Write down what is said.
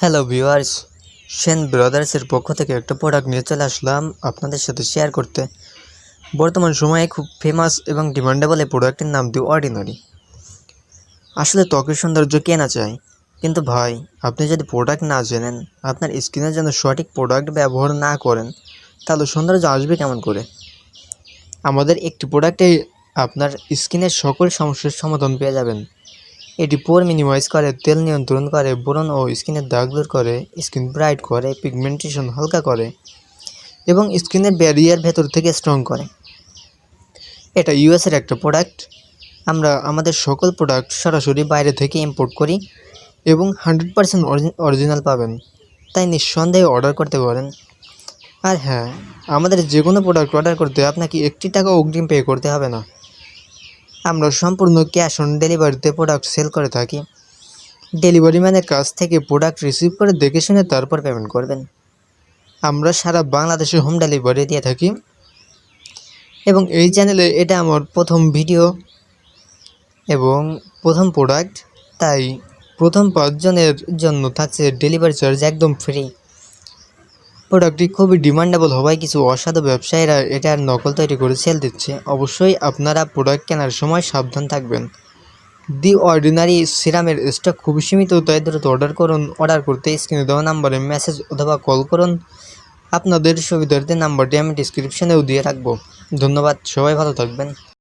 Hello viewers Sen ব্রাদার্সের পক্ষ থেকে একটা প্রোডাক্ট নিয়ে চলে আসলাম আপনাদের সাথে শেয়ার করতে। বর্তমান সময়ে খুব ফেমাস এবং ডিমান্ডেবল এই প্রোডাক্টের নাম দি অর্ডিনারি আসলে ত্বকের সৌন্দর্য কে না চায়? কিন্তু ভাই, আপনি যদি প্রোডাক্ট না জেনেন, আপনার স্কিনের জন্য সঠিক প্রোডাক্ট ব্যবহার না করেন, তাহলে সৌন্দর্য আসবে কেমন করে? আমাদের একটি প্রোডাক্টে আপনার স্কিনের সকল সমস্যার সমাধান পেয়ে যাবেন। এটি পোর মিনিমাইজ করে, তেল নিয়ন্ত্রণ করে, বোরন ও স্কিনের দাগ দূর করে, স্কিন ব্রাইট করে, পিগমেন্টেশন হালকা করে এবং স্কিনের ব্যারিয়ার ভেতর থেকে স্ট্রং করে। এটা ইউএসের একটা প্রোডাক্ট আমরা আমাদের সকল প্রোডাক্ট সরাসরি বাইরে থেকে ইম্পোর্ট করি এবং হান্ড্রেড পারসেন্ট অরিজিনাল পাবেন। তাই নিঃসন্দেহে অর্ডার করতে পারেন। আর হ্যাঁ আমাদের যে কোনো প্রোডাক্ট অর্ডার করতে আপনাকে একটি টাকা অগ্রিম পে করতে হবে না। আমরা সম্পূর্ণ ক্যাশ অন ডেলিভারিতে প্রোডাক্ট সেল করে থাকি। ডেলিভারি ম্যানের কাছ থেকে প্রোডাক্ট রিসিভ করে দেখে শুনে তারপর পেমেন্ট করবেন। আমরা সারা বাংলাদেশে হোম ডেলিভারি দিয়ে থাকি। এবং এই চ্যানেলে এটা আমার প্রথম ভিডিও এবং প্রথম প্রোডাক্ট তাই প্রথম পাঁচজনের জন্য থাকছে ডেলিভারি চার্জ একদম ফ্রি প্রোডাক্টটি খুবই ডিমান্ডেবল হওয়ায় কিছু অসাধু ব্যবসায়ীরা এটার নকল তৈরি করে সেল দিচ্ছে। অবশ্যই আপনারা প্রোডাক্ট কেনার সময় সাবধান থাকবেন। দি অর্ডিনারি সিরামের স্টক খুবই সীমিত, তাই দ্রুত অর্ডার করুন অর্ডার করতে স্ক্রিনে দেওয়া নাম্বারে মেসেজ অথবা কল করুন। আপনাদের সুবিধার্থে নাম্বারটি আমি ডিসক্রিপশনেও দিয়ে রাখব। ধন্যবাদ, সবাই ভালো থাকবেন।